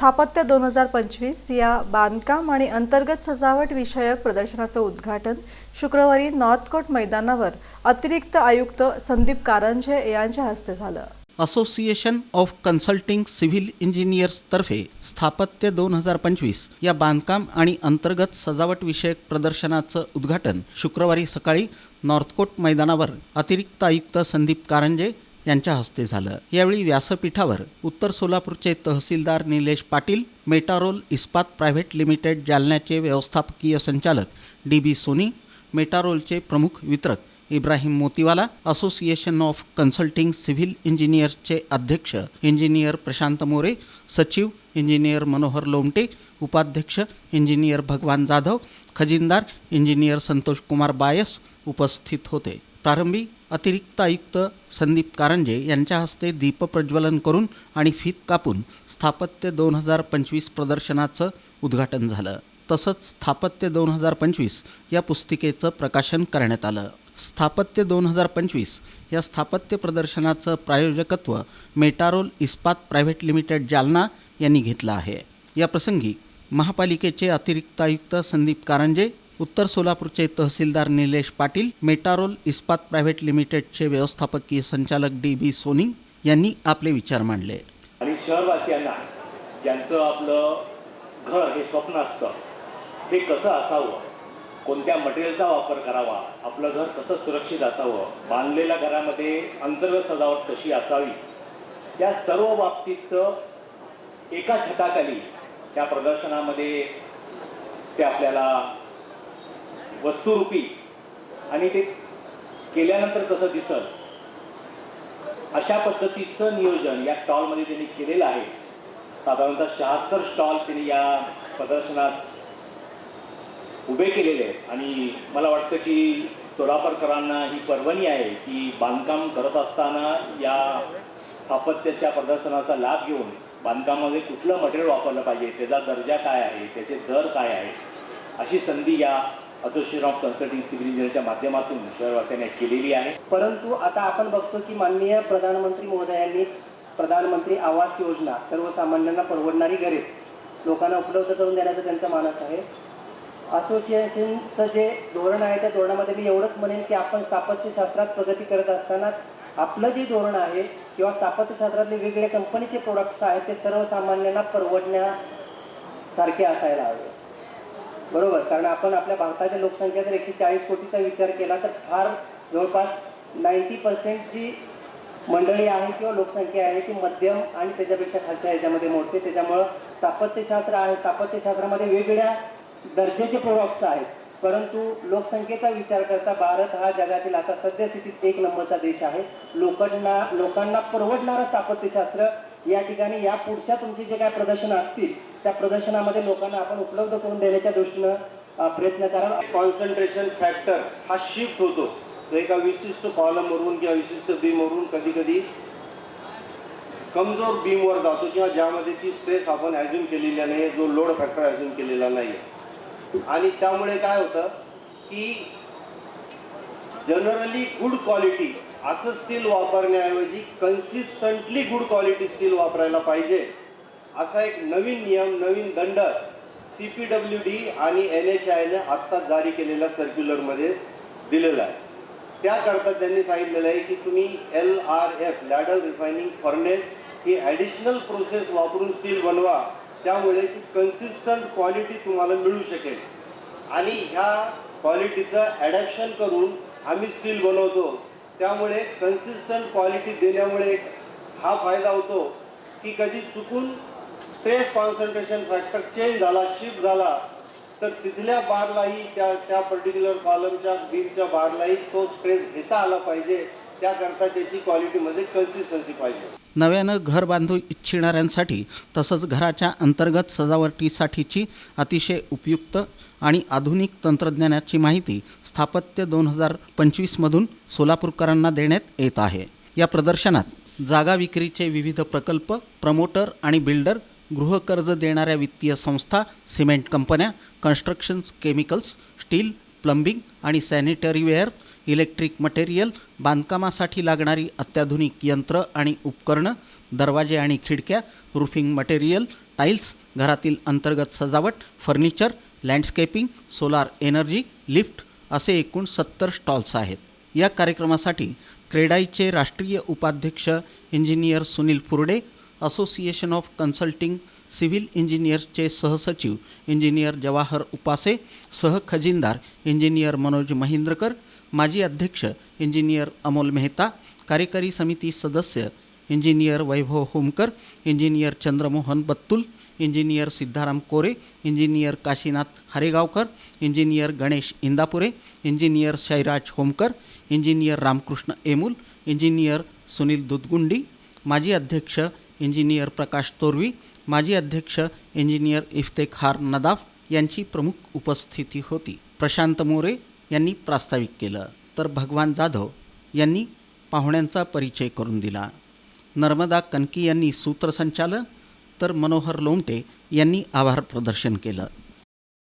स्थापत्य दोन हजार पंचवीस या बांधकाम आणि अंतर्गत सजावट विषयक प्रदर्शनाचं उद्घाटन शुक्रवारी नॉर्थकोट मैदानावर अतिरिक्त आयुक्त संदीप कारंजे यांच्या हस्ते झालं. असोसिएशन ऑफ कन्सल्टिंग सिव्हिल इंजिनियर्सतर्फे स्थापत्य दोन हजार पंचवीस या बांधकाम आणि अंतर्गत सजावट विषयक प्रदर्शनाचं उद्घाटन शुक्रवारी सकाळी नॉर्थकोट मैदानावर अतिरिक्त आयुक्त संदीप कारंजे यांच्या हस्ते झालं. यावेळी व्यासपीठावर उत्तर सोलापूरचे तहसीलदार निलेश पाटील मेटारोल इस्पात प्रायव्हेट लिमिटेड जालन्याचे व्यवस्थापकीय संचालक डी बी सोनी मेटारोलचे प्रमुख वितरक Ibrahim Motiwala association of consulting civil इंजिनियर्सचे अध्यक्ष इंजिनियर प्रशांत मोरे सचिव इंजिनियर मनोहर लोमटे उपाध्यक्ष इंजिनियर भगवान जाधव खजिनदार इंजिनियर संतोष कुमार बायस उपस्थित होते. प्रारंभी अतिरिक्त आयुक्त संदीप कारंजे यांच्या हस्ते दीपप्रज्वलन करून आणि फीत कापून स्थापत्य दोन हजार पंचवीस प्रदर्शनाचं उद्घाटन झालं. तसंच स्थापत्य दोन हजार पंचवीस या पुस्तिकेचं प्रकाशन करण्यात आलं. स्थापत्य दोन हजार पंचवीस या स्थापत्य प्रदर्शनाचं प्रायोजकत्व मेटारोल इस्पात प्रायव्हेट लिमिटेड जालना यांनी घेतलं आहे. या प्रसंगी महापालिकेचे अतिरिक्त आयुक्त संदीप कारंजे उत्तर सोलापूरचे तहसीलदार निलेश पाटील मेटारोल इस्पात प्रायव्हेट लिमिटेडचे व्यवस्थापकीय संचालक डी बी सोनी यांनी आपले विचार मांडले. आणि शहरवासियांना ज्यांचं आपलं घर हे स्वप्न असतं ते कसं असावं? कोणत्या मटेरियलचा वापर करावा? आपलं घर कसं सुरक्षित असावं? बांधलेल्या घरामध्ये अंतर्गत सजावट कशी असावी? त्या सर्व बाबतीतचं एका छताखाली त्या प्रदर्शनामध्ये ते आपल्याला वस्तुरूपी. आणि ते केल्यानंतर कसं दिसत अशा पद्धतीचं नियोजन या स्टॉलमध्ये त्यांनी केलेलं आहे. साधारणतः शहात्तर स्टॉल त्यांनी या प्रदर्शनात उभे केलेले आहेत. आणि मला वाटतं की सोलापूरकरांना ही पर्वणी आहे की बांधकाम करत असताना या स्थापत्याच्या प्रदर्शनाचा लाभ घेऊन बांधकामामध्ये कुठलं मटेरियल वापरलं पाहिजे त्याचा दर्जा काय आहे त्याचे दर काय आहे अशी संधी या असोसिएशन ऑफ कन्सल्टिंग सिव्हिल इंजिनियरच्या माध्यमातून शहरवासियांनी केलेली आहे. परंतु आता आपण बघतो की माननीय प्रधानमंत्री महोदयांनी प्रधानमंत्री आवास योजना सर्वसामान्यांना परवडणारी घरे लोकांना उपलब्ध करून देण्याचा त्यांचा मानस आहे. असोसिएशनचं जे धोरण आहे त्या धोरणामध्ये मी एवढंच म्हणेन की आपण स्थापत्यशास्त्रात प्रगती करत असताना आपलं जे धोरण आहे किंवा स्थापत्यशास्त्रातले वेगवेगळ्या कंपनीचे प्रोडक्ट्स आहेत ते सर्वसामान्यांना परवडण्यासारखे असायला हवे. बरोबर. कारण आपण आपल्या भारताच्या लोकसंख्या जर एकशे चाळीस कोटीचा विचार केला तर फार जवळपास नाईन्टी पर्सेंट जी मंडळी आहे किंवा लोकसंख्या आहे ती मध्यम आणि त्याच्यापेक्षा खालच्या ह्याच्यामध्ये मोडते त्याच्यामुळं स्थापत्यशास्त्र आहे. स्थापत्यशास्त्रामध्ये वेगवेगळ्या दर्जाचे प्रोडक्ट्स आहेत. परंतु लोकसंख्येचा विचार करता भारत हा जगातील आता सद्यस्थितीत एक नंबरचा देश आहे. लोकांना लोकांना परवडणारं स्थापत्यशास्त्र या ठिकाणी या पुढच्या तुमचे जे काय प्रदर्शन असतील त्या प्रदर्शनामध्ये लोकांना आपण उपलब्ध करून देण्याच्या दृष्टीनं प्रयत्न करा कॉन्सन्ट्रेशन फॅक्टर हा शिफ्ट होतो. तो एका विशिष्ट कॉलमवरून किंवा विशिष्ट बीमवरून कधी कधी कमजोर बीमवर जातो किंवा ज्यामध्ये ती स्ट्रेस आपण ॲझ्युम केलेला नाही जो लोड फॅक्टर ॲझ्युम केलेला नाही आणि त्यामुळे काय होतं की जनरली गुड क्वालिटी असं स्टील वापरण्याऐवजी कन्सिस्टंटली गुड क्वालिटी स्टील वापरायला पाहिजे. असा एक नवीन नियम नवीन दंड सी पी डब्ल्यू डी आणि एन एच आयने आत्ताच जारी केलेल्या सर्क्युलरमध्ये दिलेला आहे. त्याकरता त्यांनी सांगितलेलं आहे की तुम्ही L R F ladle refining furnace ही ॲडिशनल प्रोसेस वापरून स्टील बनवा. त्यामुळे ती कन्सिस्टंट क्वालिटी तुम्हाला मिळू शकेल. आणि ह्या क्वालिटीचं ॲडॅप्शन करून आम्ही स्टील बनवतो. त्यामुळे कन्सिस्टंट क्वालिटी देण्यामुळे हा फायदा होतो की कधी चुकून स्ट्रेस कॉन्सन्ट्रेशन फॅक्टर चेंज झाला शिफ्ट झाला तर तिथल्या बारलाही त्या त्या पर्टिक्युलर कॉलमच्या बीमच्या बारलाही तो स्ट्रेस घेता आला पाहिजे. त्याकरता त्याची क्वालिटीमध्ये कन्सिस्टन्सी पाहिजे. नव्यानं घर बांधू इच्छिणाऱ्यांसाठी तसंच घराच्या अंतर्गत सजावटीसाठीची अतिशय उपयुक्त आणि आधुनिक तंत्रज्ञानाची माहिती स्थापत्य दोन हजार पंचवीसमधून सोलापूरकरांना देण्यात येत आहे. या प्रदर्शनात जागा विक्रीचे विविध प्रकल्प प्रमोटर आणि बिल्डर गृहकर्ज देणाऱ्या वित्तीय संस्था सिमेंट कंपन्या कन्स्ट्रक्शन केमिकल्स स्टील प्लंबिंग आणि सॅनिटरीवेअर इलेक्ट्रिक मटेरियल बांधकामासाठी लागणारी अत्याधुनिक यंत्र आणि उपकरणं दरवाजे आणि खिडक्या रूफिंग मटेरियल टाईल्स घरातील अंतर्गत सजावट furniture landscaping solar energy lift असे एकूण सत्तर स्टॉल्स आहेत. या कार्यक्रमासाठी क्रेडाईचे राष्ट्रीय उपाध्यक्ष engineer Sunil Phurde association of consulting civil इंजिनियर्सचे सहसचिव इंजिनियर जवाहर उपासे सहखजिनदार इंजिनियर मनोज महिंद्रकर माजी अध्यक्ष इंजिनियर अमोल मेहता कार्यकारी समिती सदस्य engineer Vaibhav Homkar engineer Chandramohan Battul engineer Siddharam Kore engineer Kashinath Haregaonkar engineer Ganesh Indapure engineer Shairaj Homkar engineer Ramkrishna Emul engineer Sunil Dudhgundi माजी अध्यक्ष engineer प्रकाश तोरवी माजी अध्यक्ष इंजिनियर इफ्तेखार नदाफ यांची प्रमुख उपस्थिती होती. प्रशांत मोरे यांनी प्रास्ताविक केलं. तर भगवान जाधव यांनी पाहुण्यांचा परिचय करून दिला. नर्मदा कनकी यांनी सूत्रसंचालन तर मनोहर लोमटे यांनी आभार प्रदर्शन केलं.